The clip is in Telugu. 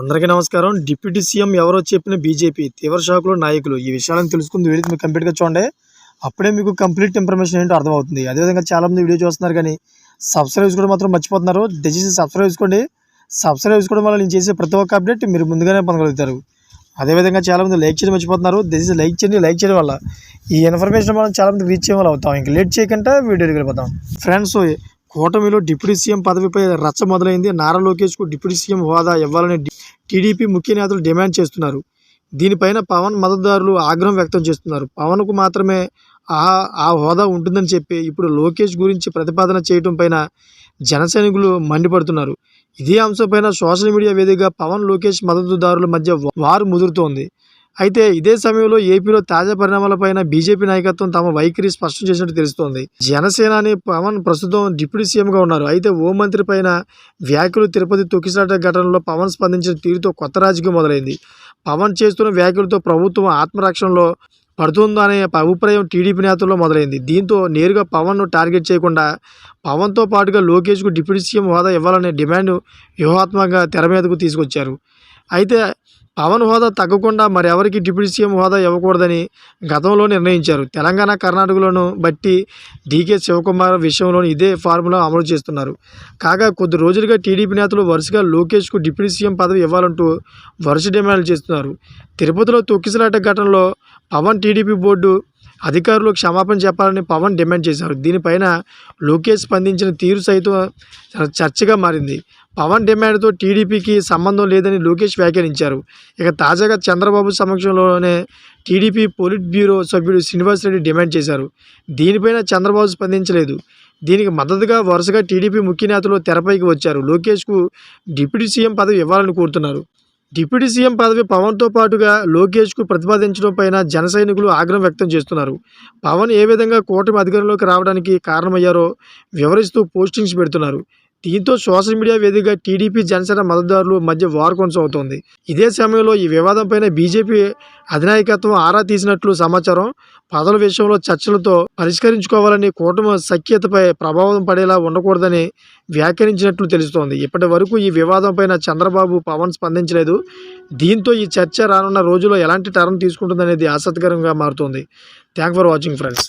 అందరికీ నమస్కారం. డిప్యూటీ సీఎం ఎవరో చెప్పిన బీజేపీ తీవ్ర షాకులు నాయకులు. ఈ విషయాలను తెలుసుకుంది వీడియో మీకు కంప్లీట్గా చూడండి. అప్పుడే మీకు కంప్లీట్ ఇన్ఫర్మేషన్ ఏంటో అర్థమవుతుంది. అదేవిధంగా చాలామంది వీడియో చూస్తున్నారు కానీ సబ్స్క్రైబ్ చేసుకోవడం మాత్రం మర్చిపోతున్నారు. దయచేసి సబ్స్క్రైబ్ చేసుకోండి. సబ్స్క్రైబ్ చేసుకోవడం వల్ల నేను చేసే ప్రతి ఒక్క అప్డేట్ మీరు ముందుగానే పొందగలుగుతారు. అదేవిధంగా చాలామంది లైక్ చేయడం మర్చిపోతున్నారు. దయచేసి లైక్ చేయండి. లైక్ చేయడం వల్ల ఈ ఇన్ఫర్మేషన్ మనం చాలామంది రీచ్ చేయడం వల్ల అవుతాం. ఇంకా లేట్ చేయకుండా వీడియోకి వెళ్ళిపోతాం. ఫ్రెండ్స్ కూటమిలో డిప్యూటీ సీఎం పదవిపై రచ్చ మొదలైంది. నారా లోకేష్కు డిప్యూటీ సీఎం హోదా ఇవ్వాలని టీడీపీ ముఖ్య నేతలు డిమాండ్ చేస్తున్నారు. దీనిపైన పవన్ మద్దతుదారులు ఆగ్రహం వ్యక్తం చేస్తున్నారు. పవన్కు మాత్రమే ఆ ఆ హోదా ఉంటుందని చెప్పి ఇప్పుడు లోకేష్ గురించి ప్రతిపాదన చేయటం పైన జన సైనికులు మండిపడుతున్నారు. ఇదే అంశంపైన సోషల్ మీడియా వేదికగా పవన్ లోకేష్ మద్దతుదారుల మధ్య వారు ముదురుతోంది. అయితే ఇదే సమయంలో ఏపీలో తాజా పరిణామాలపైన బీజేపీ నాయకత్వం తమ వైఖరి స్పష్టం చేసినట్టు తెలుస్తోంది. జనసేనాని పవన్ ప్రస్తుతం డిప్యూటీ సీఎంగా ఉన్నారు. అయితే హోంమంత్రి పైన వ్యాఖ్యలు తిరుపతి తొక్కిసాట ఘటనలో పవన్ స్పందించిన తీరుతో కొత్త రాజకీయం మొదలైంది. పవన్ చేస్తున్న వ్యాఖ్యలతో ప్రభుత్వం ఆత్మరక్షణలో పడుతుందో అనే అభిప్రాయం టీడీపీ నేతల్లో మొదలైంది. దీంతో నేరుగా పవన్ను టార్గెట్ చేయకుండా పవన్తో పాటుగా లోకేష్కు డిప్యూటీ సీఎం హోదా ఇవ్వాలనే డిమాండ్ వ్యూహాత్మకంగా తెర మీదకు తీసుకొచ్చారు. అయితే పవన్ హోదా తగ్గకుండా మరెవరికి డిప్యూటీ సీఎం హోదా ఇవ్వకూడదని గతంలో నిర్ణయించారు. తెలంగాణ కర్ణాటకలోను బట్టి డీకే శివకుమార్ విషయంలోనూ ఇదే ఫార్ములా అమలు చేస్తున్నారు. కాగా కొద్ది రోజులుగా టీడీపీ నేతలు వరుసగా లోకేష్కు డిప్యూటీ సీఎం పదవి ఇవ్వాలంటూ వరుస డిమాండ్లు చేస్తున్నారు. తిరుపతిలో తొక్కిసలాట ఘటనలో పవన్ టీడీపీ బోర్డు అధికారులు క్షమాపణ చెప్పాలని పవన్ డిమాండ్ చేశారు. దీనిపైన లోకేష్ స్పందించిన తీరు సైతం చర్చగా మారింది. పవన్ డిమాండ్తో టీడీపీకి సంబంధం లేదని లోకేష్ వ్యాఖ్యానించారు. ఇక తాజాగా చంద్రబాబు సమక్షంలోనే టీడీపీ పోలిట్ బ్యూరో సభ్యుడు శ్రీనివాసరెడ్డి డిమాండ్ చేశారు. దీనిపైన చంద్రబాబు స్పందించలేదు. దీనికి మద్దతుగా వరుసగా టీడీపీ ముఖ్య నేతలు తెరపైకి వచ్చారు. లోకేష్కు డిప్యూటీ సీఎం పదవి ఇవ్వాలని కోరుతున్నారు. డిప్యూటీ సీఎం పదవి పవన్తో పాటుగా లోకేష్కు ప్రతిపాదించడం పైన జన సైనికులు ఆగ్రహం వ్యక్తం చేస్తున్నారు. పవన్ ఏ విధంగా కూటమి అధికారంలోకి రావడానికి కారణమయ్యారో వివరిస్తూ పోస్టింగ్స్ పెడుతున్నారు. దీంతో సోషల్ మీడియా వేదికగా టీడీపీ జనసేన మద్దతుదారులు మధ్య వార్ కొనసాగుతోంది. ఇదే సమయంలో ఈ వివాదంపైన బీజేపీ అధినాయకత్వం ఆరా తీసినట్లు సమాచారం. పదవుల విషయంలో చర్చలతో పరిష్కరించుకోవాలని కూటమి సఖ్యతపై ప్రభావం పడేలా ఉండకూడదని వ్యాఖ్యానించినట్లు తెలుస్తోంది. ఇప్పటి వరకు ఈ వివాదంపైన చంద్రబాబు పవన్ స్పందించలేదు. దీంతో ఈ చర్చ రానున్న రోజుల్లో ఎలాంటి టర్న్ తీసుకుంటుందనేది ఆసక్తికరంగా మారుతోంది. Thank for watching friends.